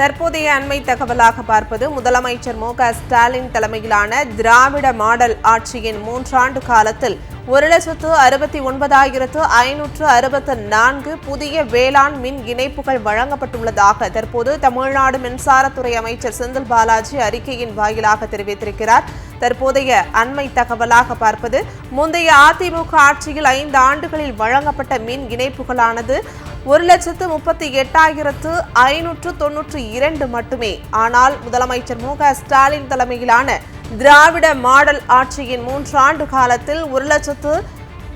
தற்போதைய அண்மை தகவலாக பார்ப்பது முதலமைச்சர் மு க ஸ்டாலின் தலைமையிலான திராவிட மாடல் ஆட்சியின் மூன்றாண்டு காலத்தில் ஒரு லட்சத்து அறுபத்தி ஒன்பதாயிரத்து ஐநூற்று அறுபத்து நான்கு புதிய வேளாண் மின் இணைப்புகள் வழங்கப்பட்டுள்ளதாக தற்போது தமிழ்நாடு மின்சாரத்துறை அமைச்சர் செந்தில் பாலாஜி அறிக்கையின் வாயிலாக தெரிவித்திருக்கிறார். தற்போதைய அண்மை தகவலாக பார்ப்பது முந்தைய அதிமுக ஆட்சியில் ஐந்து ஆண்டுகளில் வழங்கப்பட்ட மின் இணைப்புகளானது ஒரு லட்சத்து முப்பத்தி எட்டாயிரத்து ஐநூற்று தொன்னூற்று இரண்டு மட்டுமே. ஆனால் முதலமைச்சர் மு க ஸ்டாலின் தலைமையிலான திராவிட மாடல் ஆட்சியின் மூன்றாண்டு காலத்தில் ஒரு லட்சத்து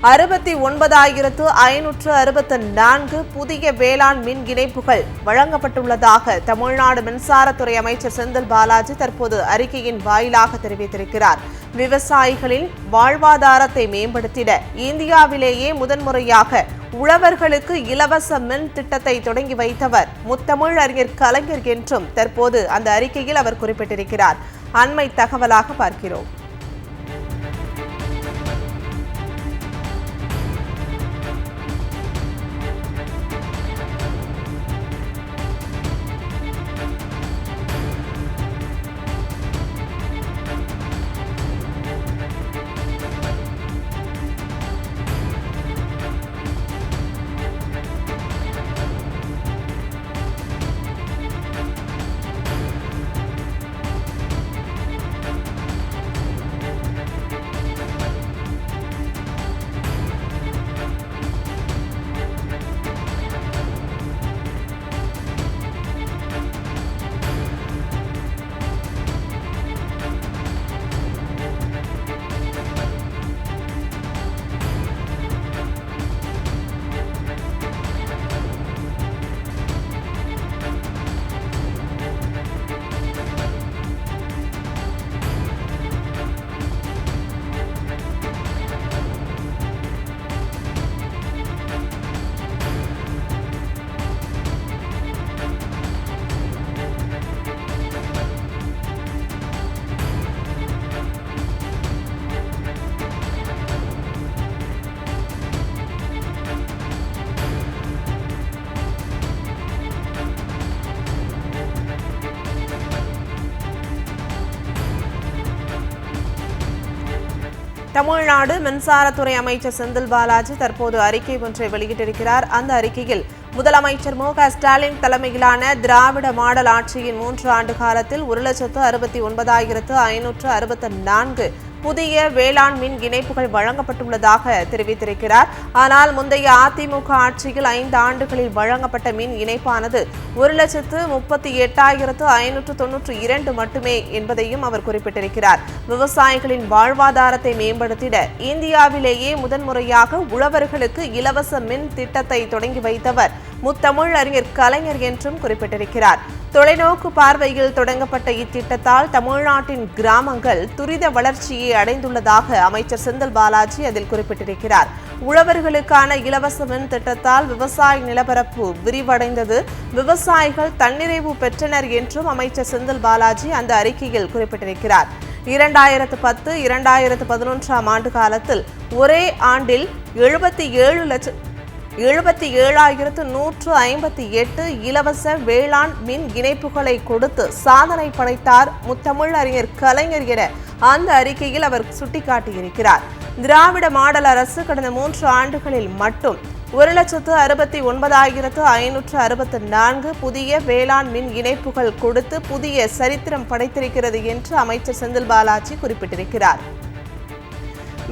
அறுபத்தி ஒன்பதாயிரத்து ஐநூற்று அறுபத்து நான்கு புதிய வேளாண் மின் இணைப்புகள் வழங்கப்பட்டுள்ளதாக தமிழ்நாடு மின்சாரத்துறை அமைச்சர் செந்தில் பாலாஜி தற்போது அறிக்கையின் வாயிலாக தெரிவித்திருக்கிறார். விவசாயிகளின் வாழ்வாதாரத்தை மேம்படுத்திட இந்தியாவிலேயே முதன்முறையாக உழவர்களுக்கு இலவச மின் திட்டத்தை தொடங்கி வைத்தவர் முத்தமிழ் அறிஞர் கலைஞர் என்றும் தற்போது அந்த அறிக்கையில் அவர் குறிப்பிட்டிருக்கிறார். அண்மை தகவலாக பார்க்கிறோம். தமிழ்நாடு மின்சாரத்துறை அமைச்சர் செந்தில் பாலாஜி தற்போது அறிக்கை ஒன்றை வெளியிட்டிருக்கிறார். அந்த அறிக்கையில் முதலமைச்சர் மு க ஸ்டாலின் தலைமையிலான திராவிட மாடல் ஆட்சியின் மூன்று ஆண்டு காலத்தில் ஒரு லட்சத்து அறுபத்தி ஒன்பதாயிரத்து ஐநூற்று அறுபத்தி நான்கு புதிய வேளாண் மின் இணைப்புகள் வழங்கப்பட்டுள்ளதாக தெரிவித்திருக்கிறார். ஆனால் முந்தைய அதிமுக ஆட்சியில் ஐந்து ஆண்டுகளில் வழங்கப்பட்ட மின் இணைப்பானது ஒரு லட்சத்து முப்பத்தி எட்டாயிரத்து ஐநூற்று தொன்னூற்று இரண்டு மட்டுமே என்பதையும் அவர் குறிப்பிட்டிருக்கிறார். விவசாயிகளின் வாழ்வாதாரத்தை மேம்படுத்திட இந்தியாவிலேயே முதன்முறையாக உழவர்களுக்கு இலவச மின் திட்டத்தை தொடங்கி வைத்தவர் முத்தமிழ் அறிஞர் கலைஞர் என்றும் குறிப்பிட்டிருக்கிறார். தொலைநோக்கு பார்வையில் தொடங்கப்பட்ட இத்திட்டத்தால் தமிழ்நாட்டின் கிராமங்கள் துரித வளர்ச்சியை அடைந்துள்ளதாக அமைச்சர் செந்தில் பாலாஜி அதில் குறிப்பிட்டிருக்கிறார். உழவர்களுக்கான இலவச மின் திட்டத்தால் விவசாய நிலப்பரப்பு விரிவடைந்தது. விவசாயிகள் தன்னிறைவு பெற்றனர் என்றும் அமைச்சர் செந்தில் பாலாஜி அந்த அறிக்கையில் குறிப்பிட்டிருக்கிறார். இரண்டாயிரத்து பத்து இரண்டாயிரத்து பதினொன்றாம் ஆண்டு காலத்தில் ஒரே ஆண்டில் எழுபத்தி ஏழு லட்சம் எழுபத்தி ஏழாயிரத்து நூற்று ஐம்பத்தி எட்டு இலவச வேளாண் மின் இணைப்புகளை கொடுத்து சாதனை படைத்தார் முத்தமிழ் அறிஞர் கலைஞர் என அந்த அறிக்கையில் அவர் சுட்டிக்காட்டியிருக்கிறார். திராவிட மாடல் அரசு கடந்த மூன்று ஆண்டுகளில் மட்டும் ஒரு லட்சத்து அறுபத்தி ஒன்பதாயிரத்து ஐநூற்று அறுபத்தி நான்கு புதிய வேளாண் மின் இணைப்புகள் கொடுத்து புதிய சரித்திரம் படைத்திருக்கிறது என்று அமைச்சர் செந்தில் பாலாஜி குறிப்பிட்டிருக்கிறார்.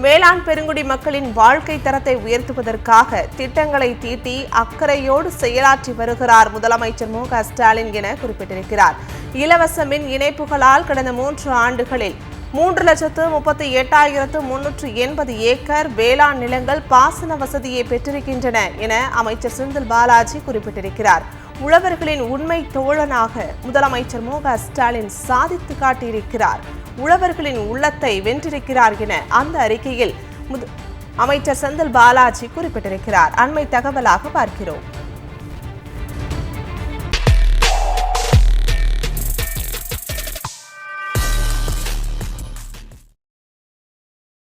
வேளாண் பெருங்குடி மக்களின் வாழ்க்கை தரத்தை உயர்த்துவதற்காக திட்டங்களை தீட்டி அக்கறையோடு செயலாற்றி வருகிறார் முதலமைச்சர் மு ஸ்டாலின் என குறிப்பிட்டிருக்கிறார். இலவச மின் இணைப்புகளால் கடந்த மூன்று ஆண்டுகளில் மூன்று லட்சத்து முப்பத்தி எட்டாயிரத்து முன்னூற்று எண்பது ஏக்கர் வேளாண் நிலங்கள் பாசன வசதியை பெற்றிருக்கின்றன என அமைச்சர் செந்தில் பாலாஜி குறிப்பிட்டிருக்கிறார். உழவர்களின் உண்மை தோழனாக முதலமைச்சர் மு ஸ்டாலின் சாதித்து காட்டியிருக்கிறார். உழவர்களின் உள்ளத்தை வென்றிருக்கிறார் என அந்த அறிக்கையில் அமைச்சர் செந்தில் பாலாஜி குறிப்பிட்டிருக்கிறார். அண்மை தகவலாக பார்க்கிறோம்.